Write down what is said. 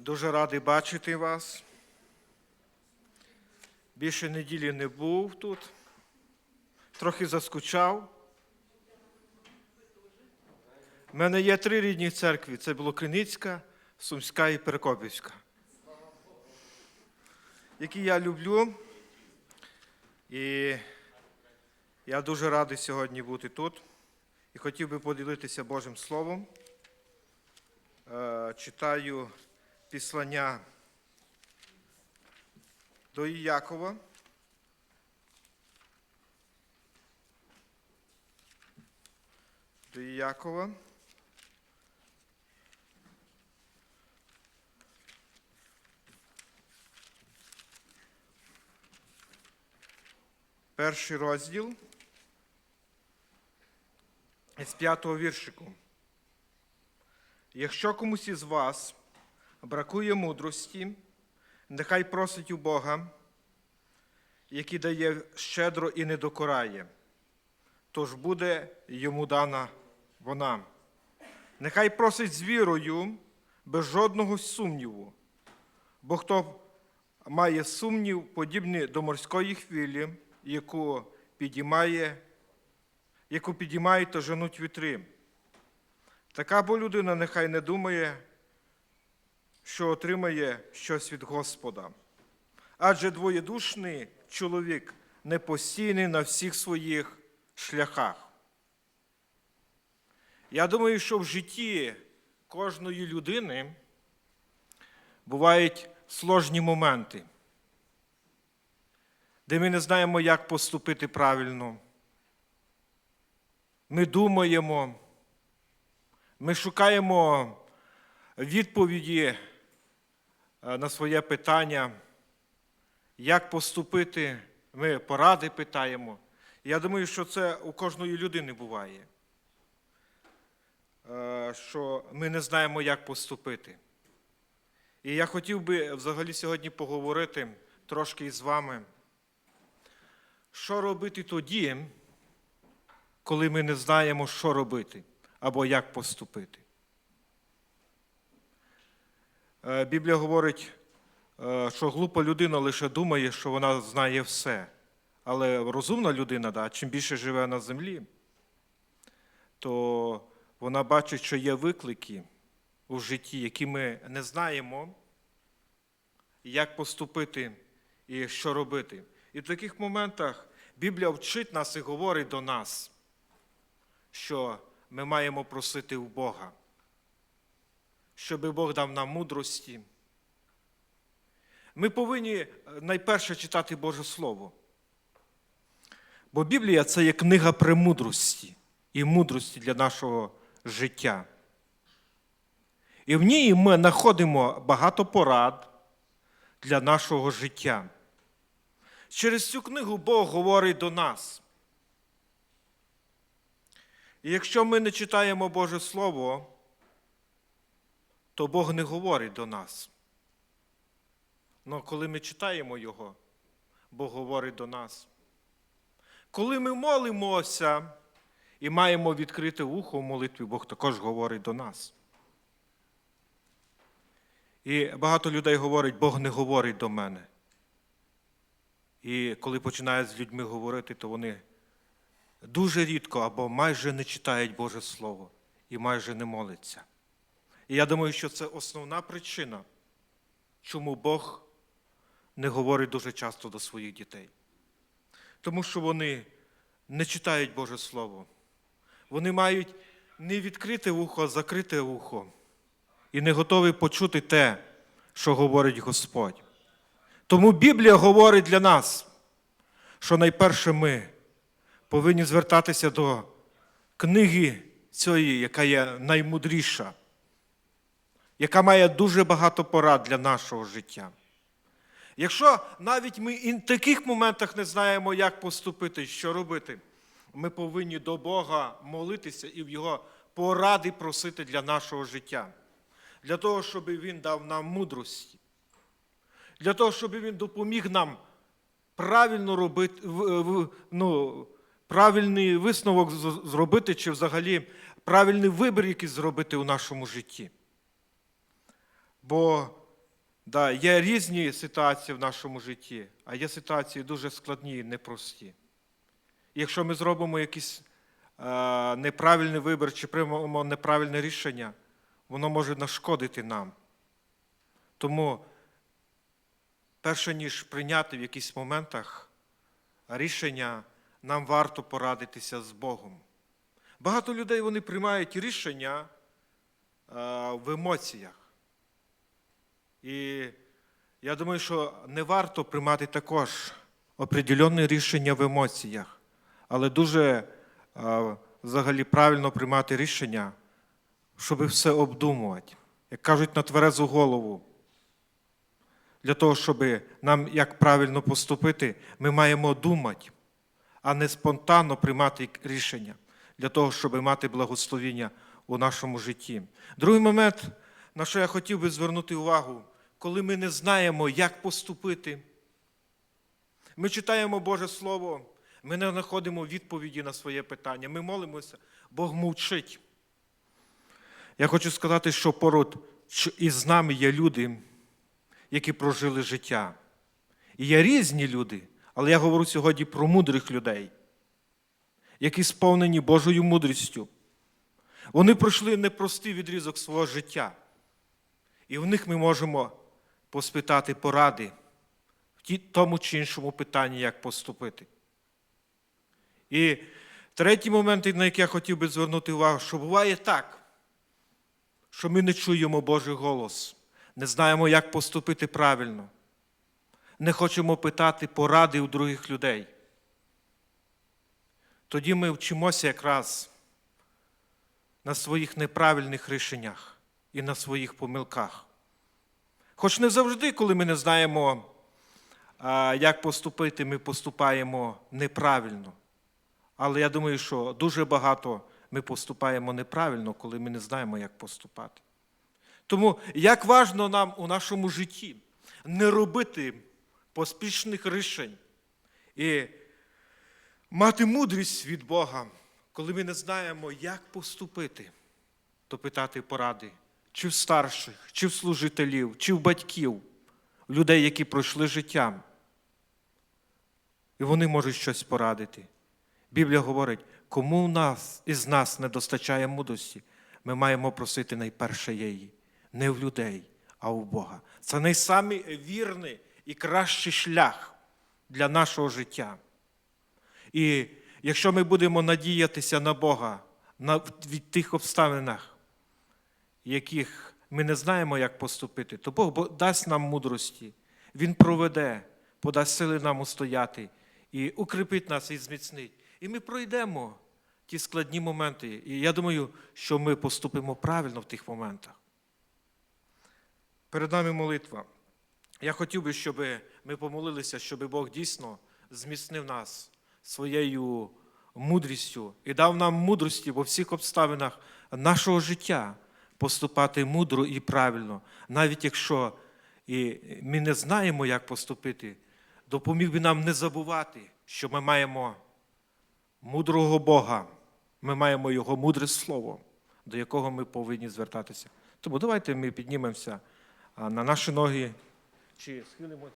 Дуже радий бачити вас. Більше неділі не був тут. Трохи заскучав. У мене є три рідні церкви: це Білокриницька, Сумська і Перекопівська, які я люблю. І я дуже радий сьогодні бути тут і хотів би поділитися Божим Словом. Е, Читаю післання до Іякова. До Іякова. Перший розділ з п'ятого віршику. Якщо комусь із вас бракує мудрості, нехай просить у Бога, який дає щедро і не докорає, тож буде йому дана вона. Нехай просить з вірою, без жодного сумніву, бо хто має сумнів, подібний до морської хвилі, яку підіймає, яку підіймають та женуть вітри. Така бо людина нехай не думає, що отримає щось від Господа. Адже двоєдушний чоловік непостійний на всіх своїх шляхах. Я думаю, що в житті кожної людини бувають сложні моменти, де ми не знаємо, як поступити правильно. Ми думаємо, ми шукаємо відповіді на своє питання, як поступити, ми поради питаємо. Я думаю, що це у кожної людини буває, Е, що ми не знаємо, як поступити. І я хотів би взагалі сьогодні поговорити трошки із вами, що робити тоді, коли ми не знаємо, що робити або як поступити. Е, Біблія говорить, е, що глупа людина лише думає, що вона знає все. Але розумна людина, да, чим більше живе на землі, то вона бачить, що є виклики у житті, які ми не знаємо, як поступити і що робити. І в таких моментах Біблія вчить нас і говорить до нас, що ми маємо просити у Бога, щоб Бог дав нам мудрості. Ми повинні е, найперше читати Боже Слово. Бо Біблія це є книга премудрості і мудрості для нашого життя. І в ній ми знаходимо багато порад для нашого життя. Через цю книгу Бог говорить до нас. І якщо ми не читаємо Боже Слово, то Бог не говорить до нас. Але коли ми читаємо Його, Бог говорить до нас. Коли ми молимося і маємо відкрите вухо в молитві, Бог також говорить до нас. І багато людей говорить, Бог не говорить до мене. І коли починають з людьми говорити, то вони дуже рідко або майже не читають Боже Слово і майже не моляться. І я думаю, що це основна причина, чому Бог не говорить дуже часто до своїх дітей. Тому що вони не читають Боже Слово. Вони мають не відкрите вухо, а закрите вухо. І не готові почути те, що говорить Господь. Тому Біблія говорить для нас, що найперше ми повинні звертатися до книги цієї, яка є наймудріша, яка має дуже багато порад для нашого життя. Якщо навіть ми і в таких моментах не знаємо, як поступити, що робити, ми повинні до Бога молитися і в Його поради просити для нашого життя, для того, щоб Він дав нам мудрості, для того, щоб Він допоміг нам правильно робити, ну, правильний висновок зробити, чи взагалі правильний вибір якийсь зробити у нашому житті. Бо Да, є різні ситуації в нашому житті, а є ситуації дуже складні і непрості. І якщо ми зробимо якийсь е, неправильний вибір чи приймемо неправильне рішення, воно може нашкодити нам. Тому, перше ніж прийняти в якихось моментах рішення, нам варто порадитися з Богом. Багато людей вони приймають рішення е, в емоціях. І я думаю, що не варто приймати також определенне рішення в емоціях, але дуже е, взагалі правильно приймати рішення, щоб все обдумувати. Як кажуть, на тверезу голову. Для того, щоб нам як правильно поступити, ми маємо думати, а не спонтанно приймати рішення для того, щоб мати благословіння у нашому житті. Другий момент, на що я хотів би звернути увагу, коли ми не знаємо, як поступити. Ми читаємо Боже Слово, ми не знаходимо відповіді на своє питання, ми молимося, Бог мовчить. Я хочу сказати, що поруч із нами є люди, які прожили життя. І є різні люди, але я говорю сьогодні про мудрих людей, які сповнені Божою мудрістю. Вони пройшли непростий відрізок свого життя. І в них ми можемо поспитати поради в тому чи іншому питанні, як поступити. І третій момент, на який я хотів би звернути увагу, що буває так, що ми не чуємо Божий голос, не знаємо, як поступити правильно, не хочемо питати поради у других людей. Тоді ми вчимося якраз на своїх неправильних рішеннях і на своїх помилках. Хоч не завжди, коли ми не знаємо, як поступити, ми поступаємо неправильно. Але я думаю, що дуже багато ми поступаємо неправильно, коли ми не знаємо, як поступати. Тому як важно нам у нашому житті не робити поспішних рішень і мати мудрість від Бога, коли ми не знаємо, як поступити, то питати поради чи в старших, чи в служителів, чи в батьків, людей, які пройшли життям. І вони можуть щось порадити. Біблія говорить, кому в нас із нас не достачає мудрості, ми маємо просити найперше її, не в людей, а у Бога. Це найсамий вірний і кращий шлях для нашого життя. І якщо ми будемо надіятися на Бога на, від тих обставинах, яких ми не знаємо, як поступити, то Бог дасть нам мудрості, Він проведе, подасть сили нам устояти і укріпить нас і зміцнить. І ми пройдемо ті складні моменти. І я думаю, що ми поступимо правильно в тих моментах. Перед нами молитва. Я хотів би, щоб ми помолилися, щоб Бог дійсно зміцнив нас своєю мудрістю і дав нам мудрості во всіх обставинах нашого життя поступати мудро і правильно, навіть якщо і ми не знаємо, як поступити, допоміг би нам не забувати, що ми маємо мудрого Бога, ми маємо Його мудре Слово, до якого ми повинні звертатися. Тому давайте ми піднімемося на наші ноги чи схилимо.